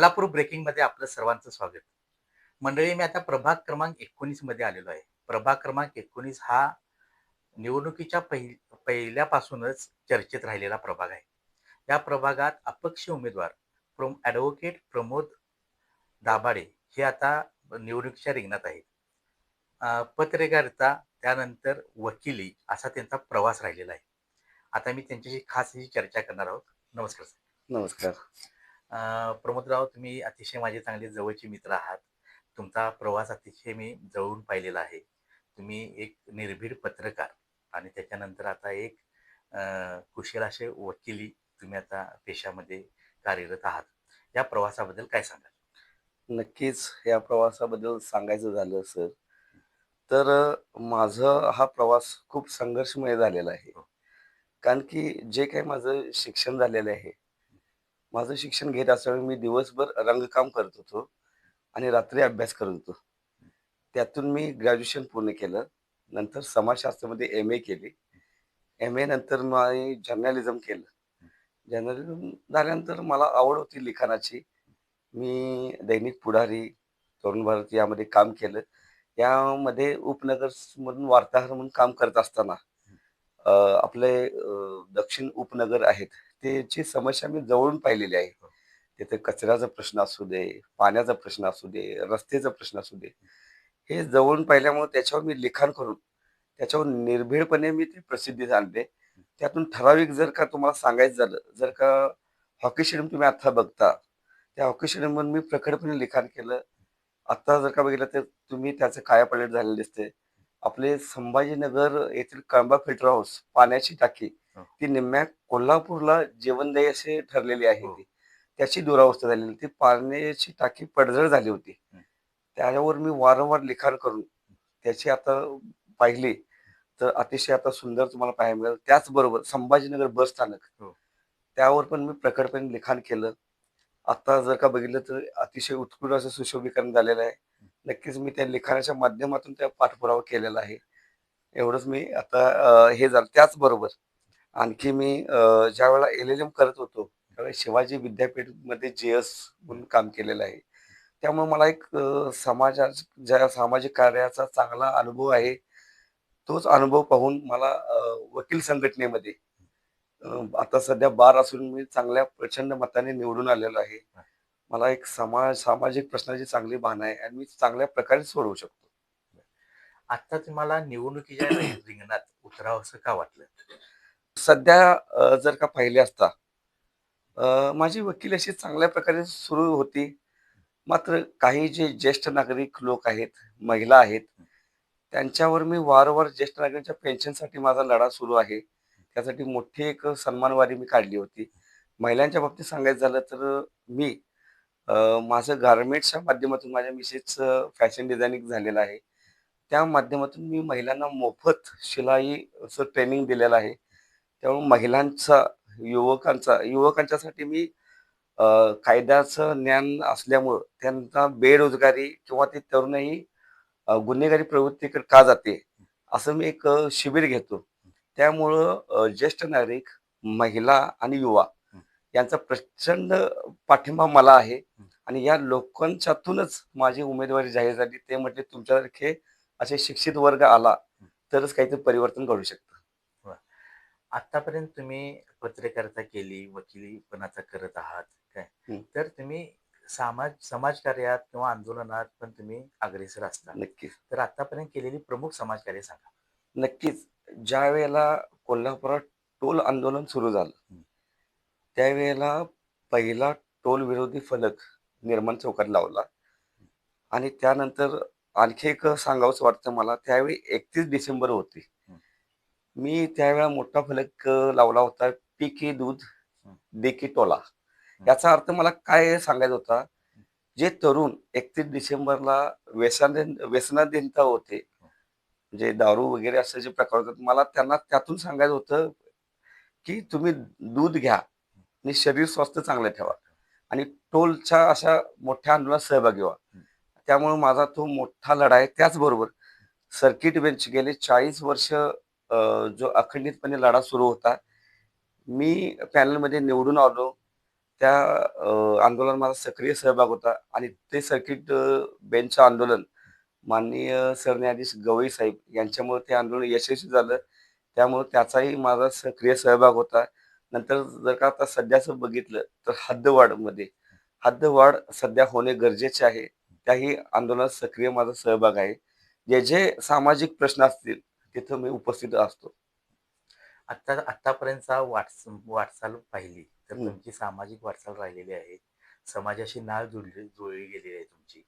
कोल्हापूर ब्रेकिंगमध्ये आपलं सर्वांचं स्वागत. मंडळी मी आता प्रभाग क्रमांक एकोणीसमध्ये आलेलो आहे. प्रभाग क्रमांक एकोणीस हा निवडणुकीच्या पहिल पहिल्यापासूनच चर्चेत राहिलेला प्रभाग आहे. या प्रभागात अपक्ष उमेदवार प्रोम ॲडव्होकेट प्रमोद दाभाडे हे आता निवडणुकीच्या रिंगणात आहेत. पत्रकारिता त्यानंतर वकिली असा त्यांचा प्रवास राहिलेला आहे. आता मी त्यांच्याशी खास ही चर्चा करणार आहोत. नमस्कार सर. नमस्कार. प्रमोदराव तुम्ही अतिशय माझे चांगले जवळचे मित्र आहात. तुमचा प्रवास अतिशय मी जवळून पाहिलेला आहे. तुम्ही एक निर्भीड पत्रकार आणि त्याच्यानंतर आता एक कुशल असे वकिली तुम्ही आता पेशामध्ये कार्यरत आहात. या प्रवासाबद्दल काय सांगाल? नक्कीच या प्रवासाबद्दल सांगायचं झालं सर तर माझं हा प्रवास खूप संघर्षमय झालेला आहे. कारण की जे काही माझं शिक्षण झालेलं आहे माझं शिक्षण घेत असल्यामुळे मी दिवसभर रंगकाम करत होतो आणि रात्री अभ्यास करत होतो. त्यातून मी ग्रॅज्युएशन पूर्ण केलं. नंतर समाजशास्त्रामध्ये एम ए केली. एम ए नंतर मी जर्नलिझम केलं. जर्नलिझम झाल्यानंतर मला आवड होती लिखाणाची. मी दैनिक पुढारी तरुण भारत यामध्ये काम केलं. यामध्ये उपनगर वार्ताहर म्हणून काम करत असताना आपले दक्षिण उपनगर आहेत त्याची समस्या मी जवळून पाहिलेली आहे. तिथे कचऱ्याचा प्रश्न असू दे पाण्याचा प्रश्न असू दे रस्त्याचा प्रश्न असू दे. हे जवळून पाहिल्यामुळे त्याच्यावर मी लिखाण करून त्याच्यावर निर्भीडपणे मी ते प्रसिद्धीस आणले त्यातून ठराविक जर का तुम्हाला सांगायचं झालं जर का हॉकी स्टेडियम तुम्ही आता बघता त्या हॉकी स्टेडियमवर मी प्रखरपणे लिखाण केलं. आता जर का बघितलं तर तुम्ही त्याचं कायापलट झालेलं दिसते आपले संभाजीनगर येथील कळंबा फिल्टर हाऊस पाण्याची टाकी हो. ती निम्म्या कोल्हापूरला जीवनदायी असे ठरलेली आहे हो. ती. त्याची दुरावस्था झालेली ती पाण्याची टाकी पडझड झाली होती. त्यावर मी वारंवार लिखाण करून त्याची आता पाहिली तर अतिशय आता सुंदर तुम्हाला पाहायला मिळेल. त्याचबरोबर संभाजीनगर बस स्थानक. हो. त्यावर पण मी प्रकटपणे लिखाण केलं. आता जर का बघितलं तर अतिशय उत्कृष्ट असं सुशोभीकरण झालेलं आहे. नक्कीच मी त्या लिखाणाच्या माध्यमातून त्या पाठपुरावा केलेला आहे. एवढंच मी आता हे झालं. त्याचबरोबर आणखी मी अं, ज्या वेळेला एल एल एम करत होतो त्यावेळेस शिवाजी विद्यापीठमध्ये जे एस म्हणून काम केलेलं आहे. त्यामुळे मला एक समाजा ज्या सामाजिक कार्याचा चांगला अनुभव आहे तोच अनुभव पाहून मला वकील संघटनेमध्ये आता सध्या बार असून मी चांगल्या प्रचंड मताने निवडून आलेलो आहे. मला एक समाज सामाजिक प्रश्नाची चांगली भान आहे आणि मी चांगल्या प्रकारे सोडवू शकतो. आता तुम्हाला निवडणुकीच्या रिंगणात उतरावं असं का वाटलं? सध्या जर का पाहिले असता अ, माझी वकील अशी चांगल्या प्रकारे सुरू होती. मात्र काही जे ज्येष्ठ नागरिक लोक आहेत महिला आहेत त्यांच्यावर मी वारंवार ज्येष्ठ नागरिकांच्या पेन्शनसाठी माझा लढा सुरू आहे. त्यासाठी मोठी एक सन्मानवारी मी काढली होती. महिलांच्या बाबतीत सांगायचं झालं तर मी अ, माझं गार्मेंट्सच्या माध्यमातून माझ्या मिसेसचं फॅशन डिझायनिंग झालेलं आहे. त्या माध्यमातून मी महिलांना मोफत शिलाईचं ट्रेनिंग दिलेलं आहे. त्यामुळे महिलांचा युवकांचा युवकांच्यासाठी मी कायद्याचं ज्ञान असल्यामुळं त्यांना बेरोजगारी किंवा ते तरुणही गुन्हेगारी प्रवृत्तीकडे का जाते? असं मी एक शिबिर घेतो. त्यामुळं ज्येष्ठ नागरिक महिला आणि युवा यांचा प्रचंड पाठिंबा मला आहे आणि या लोकांच्यातूनच माझी उमेदवारी जाहीर झाली. ते म्हटले तुमच्यासारखे असे शिक्षित वर्ग आला तरच काहीतरी परिवर्तन घडू शकतं. आतापर्यंत तुम्ही पत्रकारिता केली वकिली पण आता करत आहात काय हं. तर तुम्ही समाज समाजकार्यात किंवा आंदोलनात पण तुम्ही अग्रेसर असता नक्कीच तर आतापर्यंत केलेली प्रमुख समाजकार्य सांगा नक्कीच ज्या वेळेला कोल्हापुरात टोल आंदोलन सुरू झालं हं. त्यावेळेला पहिला टोल विरोधी फलक निर्माण चौकात लावला आणि त्यानंतर आणखी एक सांगावंसं वाटतं मला त्यावेळी एकतीस डिसेंबर होती. मी त्यावेळेला मोठा फलक लावला होता पी की दूध हं. दे की टोला याचा अर्थ मला काय सांगायचा होता जे तरुण एकतीस डिसेंबरला व्यसन व्यसनाधीनता होते म्हणजे दारू वगैरे असे जे प्रकार होतात मला त्यांना त्यातून सांगायचं होतं की तुम्ही दूध घ्या आणि शरीर स्वस्थ चांगलं ठेवा. आणि टोलच्या अशा मोठ्या आंदोलनात सहभागी व्हा. त्यामुळे माझा तो मोठा लढा आहे त्याचबरोबर सर्किट बेंच गेले चाळीस वर्ष जो अखंडितपणे लढा सुरू होता मी पॅनलमध्ये निवडून आलो त्या आंदोलन आंदोलनात माझा सक्रिय सहभाग होता आणि ते सर्किट बेंचचं आंदोलन माननीय सरन्यायाधीश गवई साहेब यांच्यामुळे ते आंदोलन यशस्वी झालं. त्यामुळे त्याचाही माझा सक्रिय सहभाग होता. नंतर जर का आता सध्याचं बघितलं तर हद्दवाढमध्ये हद्दवाढ सध्या होणे गरजेचे आहे. त्याही आंदोलनात सक्रिय माझा सहभाग आहे. जे जे सामाजिक प्रश्न असतील तिथं मी उपस्थित असतो. आत्ता आत्तापर्यंतचा वाटस वाटचाल पाहिली तर. तुमची सामाजिक वाटचाल राहिलेली आहे. समाजाशी नाळ जुळली जुळली गेलेली आहे तुमची.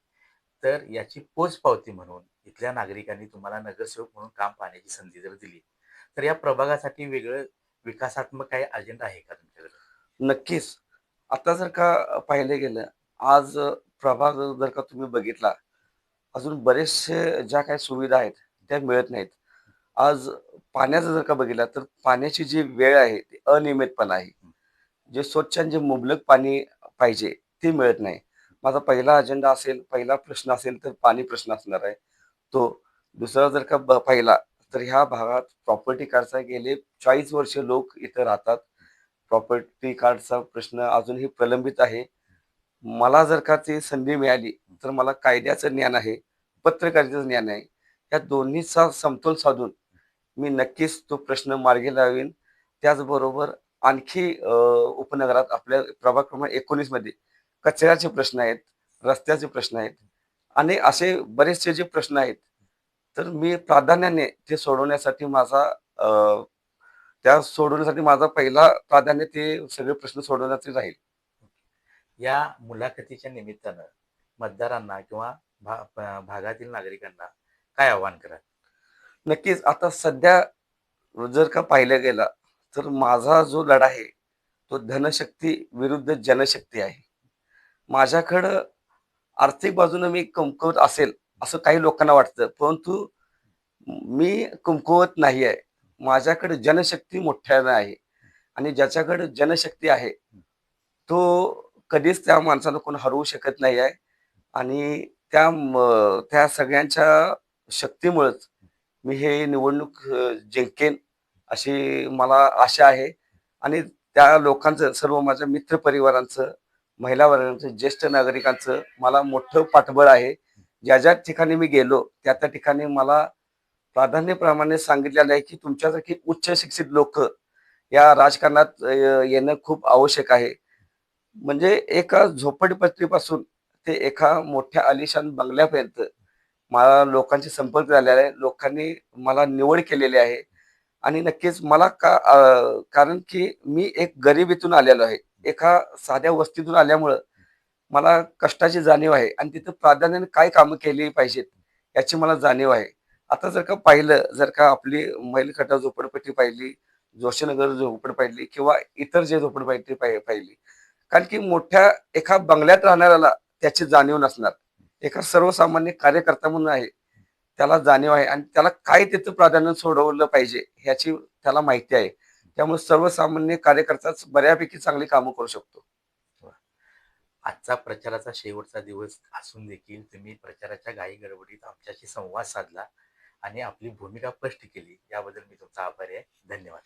तर याची पोचपावती म्हणून इथल्या नागरिकांनी तुम्हाला नगरसेवक म्हणून काम पाहण्याची संधी जर दिली, तर या प्रभागासाठी वेगळं विकासात्मक काही अजेंडा आहे का तुमच्याकडे? नक्कीच. आता जर का पाहिलं गेलं, आज प्रभाग जर का तुम्ही बघितला, अजून बरेचसे ज्या काही सुविधा आहेत, त्या मिळत नाहीत. आज पाण्याचं जर का बघितलं, तर पाण्याची जी वेळ आहे, ती अनियमितपणा आहे. जे स्वच्छ आणि जे मुबलक पाणी पाहिजे, ते मिळत नाही. माझा पहिला अजेंडा असेल, पहिला प्रश्न असेल, तर पाणी प्रश्न असणार आहे तो. दुसरा जर का ब पाहिला, तर ह्या भागात प्रॉपर्टी कार्डचा गेले 40 वर्ष लोक इथं राहतात. प्रॉपर्टी कार्डचा प्रश्न अजूनही प्रलंबित आहे. मला जर का ती संधी मिळाली, तर मला कायद्याचं ज्ञान आहे, पत्रकारितेचं ज्ञान आहे. या दोन्हीचा समतोल साधून मी नक्कीच तो प्रश्न मार्गी लावीन त्याचबरोबर आणखी उपनगरात आपल्या प्रभाग क्रमांक एकोणीसमध्ये कचऱ्याचे प्रश्न आहेत, रस्त्याचे प्रश्न आहेत आणि असे बरेचसे जे प्रश्न आहेत, तर मी प्राधान्याने ते सोडवण्यासाठी माझा त्या सोडवण्यासाठी माझा पहिला प्राधान्य ते सगळे प्रश्न सोडवण्याचे राहील. या मुलाखतीच्या निमित्तानं मतदारांना किंवा भा भा भागातील नागरिकांना काय आवाहन करा नक्कीच आता सध्या जर का पाहिलं गेला तर माझा जो लढा आहे, तो धनशक्ती विरुद्ध जनशक्ती आहे. माझ्याकडं आर्थिक बाजूनं मी कमकुवत असेल, असं काही लोकांना वाटतं. परंतु मी कमकुवत नाही आहे. माझ्याकडे जनशक्ती मोठ्यानं आहे आणि ज्याच्याकडे जनशक्ती आहे, तो कधीच त्या माणसाला कोण हरवू शकत नाही आहे आणि त्या म त्या सगळ्यांच्या शक्तीमुळेच मी हे निवडणूक जिंकेन अशी मला आशा आहे आणि त्या लोकांचं सर्व माझ्या मित्रपरिवारांचं, महिला वर्गांचं ज्येष्ठ नागरिकांचं मला मोठं पाठबळ आहे. ज्या ज्या ठिकाणी मी गेलो, त्या त्या ठिकाणी मला प्राधान्यप्रमाणे सांगितलेलं आहे, की तुमच्यासारखी उच्च शिक्षित लोकं या राजकारणात येणं खूप आवश्यक आहे. म्हणजे एका झोपडपट्टीपासून ते एका मोठ्या आलिशान बंगल्यापर्यंत मला लोकांशी संपर्क झालेला आहे. लोकांनी मला निवड केलेली आहे आणि नक्कीच मला का कारण की मी एक गरिबीतून आलेलो आहे. एका साध्या वस्तीतून आल्यामुळं मला कष्टाची जाणीव आहे आणि तिथं प्राधान्याने काय कामं केली पाहिजेत, याची मला जाणीव आहे. आता जर का पाहिलं, जर का आपली मैलखटा झोपडपट्टी पाहिली, जोशीनगर झोपड पाहिली किंवा इतर जे झोपडपट्टी पाहि पाहिली. कारण की मोठ्या एका बंगल्यात राहणाऱ्याला त्याची जाणीव नसणार. एका सर्वसामान्य कार्यकर्ता म्हणून आहे, त्याला जाणीव आहे आणि त्याला काय तिथं प्राधान्य सोडवलं पाहिजे, ह्याची त्याला माहिती आहे. त्यामुळे सर्वसामान्य कार्यकर्ताच बऱ्यापैकी चांगली कामं करू शकतो. आजचा प्रचाराचा शेवटचा दिवस असून देखील तुम्ही प्रचाराच्या घाई-गडबडीत आमच्याशी संवाद साधला आणि आपली भूमिका स्पष्ट केली. याबद्दल मी तुमचा आभारी आहे. धन्यवाद.